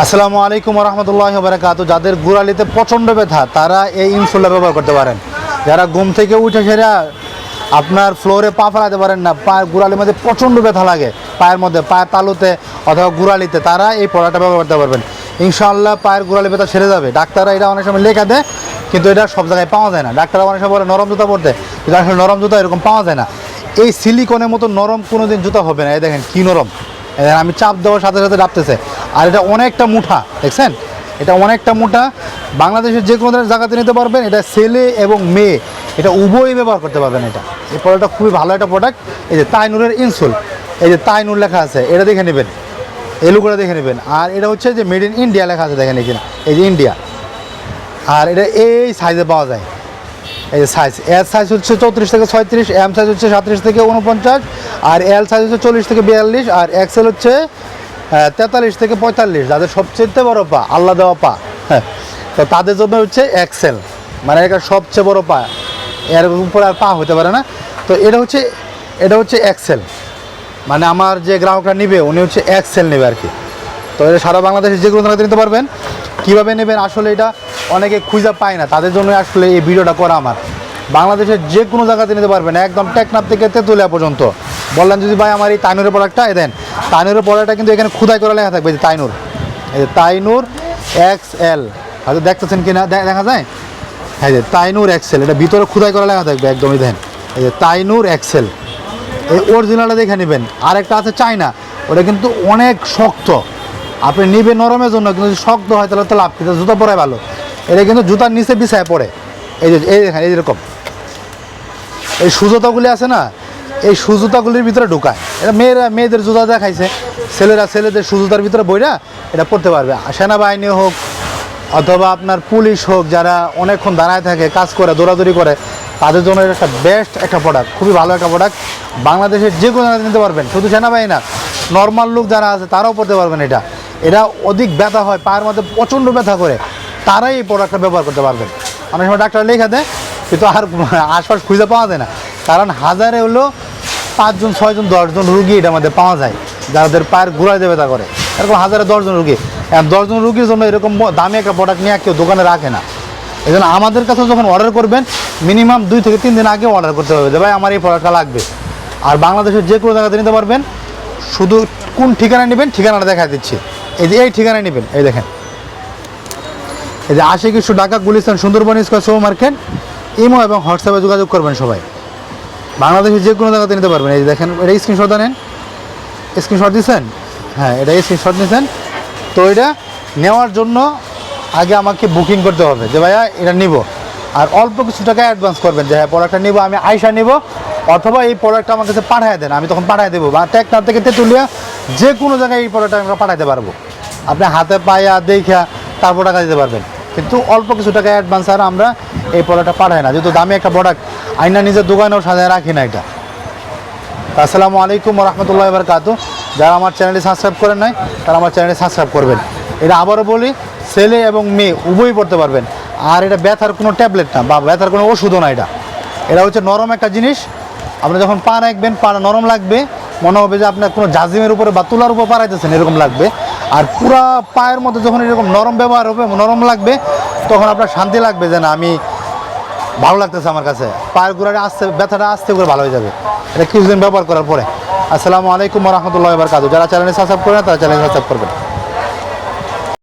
আসসালামু আলাইকুম রহমতুল্লাহ বারাকাত যাদের গোড়ালিতে প্রচণ্ড ব্যথা, তারা এই ইনসুলটা ব্যবহার করতে পারেন। যারা ঘুম থেকে উঠে সেরা আপনার ফ্লোরে পা ফেলাতে পারেন না পায়ের গোড়ালির মধ্যে প্রচণ্ড ব্যথা লাগে, পায়ের মধ্যে পায়ের তালুতে অথবা গোড়ালিতে, তারা এই প্রোডাক্টটা ব্যবহার করতে পারবেন। ইনশাআল্লাহ পায়ের গোড়ালি ব্যথা সেরে যাবে। ডাক্তাররা এটা অনেক সময় লেখা দেয়, কিন্তু এটা সব জায়গায় পাওয়া যায় না। ডাক্তাররা অনেক সময় বলে, নরম জুতা পরতে। কিন্তু আসলে নরম জুতা এরকম পাওয়া যায় না। এই সিলিকনের মতো নরম কোনো দিন জুতা হবে না। এই দেখেন কী নরম। আমি চাপ দেওয়ার সাথে সাথে ডাবতেছে। আর এটা অনেকটা মুঠা, দেখছেন? এটা অনেকটা মোটা বাংলাদেশের যে কোনো জায়গাতে নিতে পারবেন, এটা ছেলে এবং মেয়ে। এটা উভয়ই ব্যবহার করতে পারবেন এটা। এই প্রোডাক্টটা খুবই ভালো একটা প্রোডাক্ট এই যে তাইনুরের ইনসুল। এই যে তাইনুর লেখা আছে, এটা দেখে নেবেন। এলু করে দেখে নেবেন। আর এটা হচ্ছে যে মেড ইন ইন্ডিয়া লেখা আছে, দেখেন এখানে এই যে ইন্ডিয়া আর এটা এই সাইজে পাওয়া যায়। এই যে সাইজ এল সাইজ হচ্ছে চৌত্রিশ থেকে ছয়ত্রিশ এম সাইজ হচ্ছে সাঁত্রিশ থেকে উনপঞ্চাশ আর এল সাইজ হচ্ছে চল্লিশ থেকে বিয়াল্লিশ, আর এক্সেল হচ্ছে তেতাল্লিশ থেকে পঁয়তাল্লিশ, যাদের সবচেয়ে বড় পা, আল্লাহ দেওয়া পা হ্যাঁ। তো তাদের জন্য হচ্ছে এক্সেল মানে এটা সবচেয়ে বড় পা, এর উপরে আর পা হতে পারে না। তো এটা হচ্ছে এটা হচ্ছে এক্সেল মানে আমার যে গ্রাহকরা নেবে, উনি হচ্ছে এক্সেল নেবে আর কি। তো এটা সারা বাংলাদেশে যে কোনো নিতে পারবেন। কীভাবে নেবেন? আসলে এটা অনেকে খুঁজে পায় না। তাদের জন্য আসলে এই ভিডিওটা করা আমার। বাংলাদেশের যে কোনো জায়গাতে নিতে পারবেন। একদম টেকনাপ থেকে তেঁতুলিয়া পর্যন্ত। বললেন যদি ভাই আমার এই তাইনুরের প্রোডাক্টটা দেন। তাইনুরের প্রোডাক্টটা কিন্তু এখানে খুদাই করে লেখা থাকবে যে তাইনুর। এই যে তাইনুর এক্স এল। হয়তো দেখতেছেন কি না দেখা যায়? হ্যাঁ যে তাইনুর এক্সেল এটা ভিতরে খুদাই করে লেখা থাকবে একদমই দেন। এই যে তাইনুর এক্সেল এই অরিজিনালটা দেখে নেবেন। আর একটা আছে চায়না। ওটা কিন্তু অনেক শক্ত। আপনি নিবেন নরমের জন্য, কিন্তু শক্ত হয় তাহলে তো লাভ কিন্তু জুতো পরে ভালো। এটা কিন্তু জুতার নিচে বিছায় পড়ে। এই যে, এই দেখেন এইরকম এই সুজোতাগুলি আছে না, এই সুজুতাগুলির ভিতরে ঢুকায়। এটা মেয়েরা, মেয়েদের জুতা দেখাইছে। ছেলেরা ছেলেদের সুজুতার ভিতরে বইরা এটা পড়তে পারবে। সেনাবাহিনী হোক, অথবা আপনার পুলিশ হোক, যারা অনেকক্ষণ দাঁড়ায় থাকে, কাজ করে, দৌড়াদৌড়ি করে, তাদের জন্য একটা বেস্ট একটা প্রোডাক্ট খুবই ভালো একটা প্রোডাক্ট বাংলাদেশের যে কোনো নিতে পারবেন। শুধু সেনাবাহিনী না নর্মাল লোক যারা আছে, তারাও পড়তে পারবেন এটা। এটা অধিক ব্যথা হয়, পায়ের মধ্যে প্রচণ্ড ব্যথা করে। তারাই এই প্রোডাক্টটা ব্যবহার করতে পারবেন। অনেক সময় ডাক্তার লেখা দেয়, কিন্তু আর আশপাশ খুঁজে পাওয়া যায় না। কারণ হাজারে হলো পাঁচজন, ছয়জন, দশজন রুগী এটা আমাদের পাওয়া যায় যাদের পায়ের গোড়ায় দেবে তা করে। এরকম হাজারে দশজন রুগী। দশজন রুগীর জন্য এরকম দামি একটা প্রোডাক্ট নিয়ে কেউ দোকানে রাখে না। এই জন্য আমাদের কাছে যখন অর্ডার করবেন মিনিমাম দুই থেকে তিন দিন আগে অর্ডার করতে হবে যে, ভাই, আমার এই প্রোডাক্টটা লাগবে। আর বাংলাদেশের যে কোনো জায়গাতে নিতে পারবেন, শুধু কোন ঠিকানায় নেবেন, ঠিকানাটা দেখা দিচ্ছি। এই যে, এই ঠিকানায় নেবেন। এই দেখেন। এই যে আশি কিছু Dhaka, Gulistan, Sundarban, square, super market, imo এবং হোয়াটসঅ্যাপে যোগাযোগ করবেন সবাই। বাংলাদেশে যে কোনো জায়গাতে নিতে পারবেন। এই যে দেখেন, এটা স্ক্রিনশট নেন। স্ক্রিনশট দিচ্ছেন হ্যাঁ এটা স্ক্রিনশট নিয়েছেন তো এটা নেওয়ার জন্য আগে আমাকে বুকিং করতে হবে যে, ভাইয়া, এটা নিব। আর অল্প কিছু টাকা অ্যাডভান্স করবেন যে হ্যাঁ প্রোডাক্টটা নিব, আমি আইসা নিব। অথবা এই প্রোডাক্টটা আমার কাছে পাঠায় দেন, আমি তখন পাঠায় দেবো। বা টেকনার থেকে তেঁতুলিয়া, যে কোনো জায়গায় এই প্রোডাক্টটা আমরা পাঠাতে পারব। আপনি হাতে পায়া দেখা তারপর টাকা দিতে পারবেন। কিন্তু অল্প কিছু টাকা অ্যাডভান্স আর আমরা এই প্রোডাক্টটা পাঠাই না। যেহেতু দামি একটা প্রোডাক্ট আইনা নিজের দোকানেও সাজায় রাখি না এটা। আসসালামু আলাইকুম রহমতুল্লাহ বারকাত যারা আমার চ্যানেলটি সাবস্ক্রাইব করেন নাই, তারা আমার চ্যানেলটি সাবস্ক্রাইব করবেন। এটা আবারও বলি, ছেলে এবং মেয়ে উভয়ই পড়তে পারবেন। আর এটা ব্যথার কোনো ট্যাবলেট না, বা ব্যথার কোনো ওষুধও না এটা। এটা হচ্ছে নরম একটা জিনিস। আপনি যখন পা রাখবেন, পা নরম লাগবে, মনে হবে যে আপনার কোনো জাজিমের উপরে বা তুলার উপর পাড়াইতেছেন এরকম লাগবে। আর পুরা পায়ের মধ্যে যখন এরকম নরম ব্যবহার হবে, নরম লাগবে, তখন আপনার শান্তি লাগবে যে না, আমি ভালো লাগতেছে আমার কাছে। পায়ের গুড়ারে আসতে, ব্যথাটা আসতে করে ভালো হয়ে যাবে। এটা কিছুদিন ব্যবহার করার পরে। আসসালামু আলাইকুম রহমতুল্লাহ কাজু যারা চ্যানেলে সাবস্ক্রাইব করে না, তারা চ্যানেলে সাবস্ক্রাইব করবেন।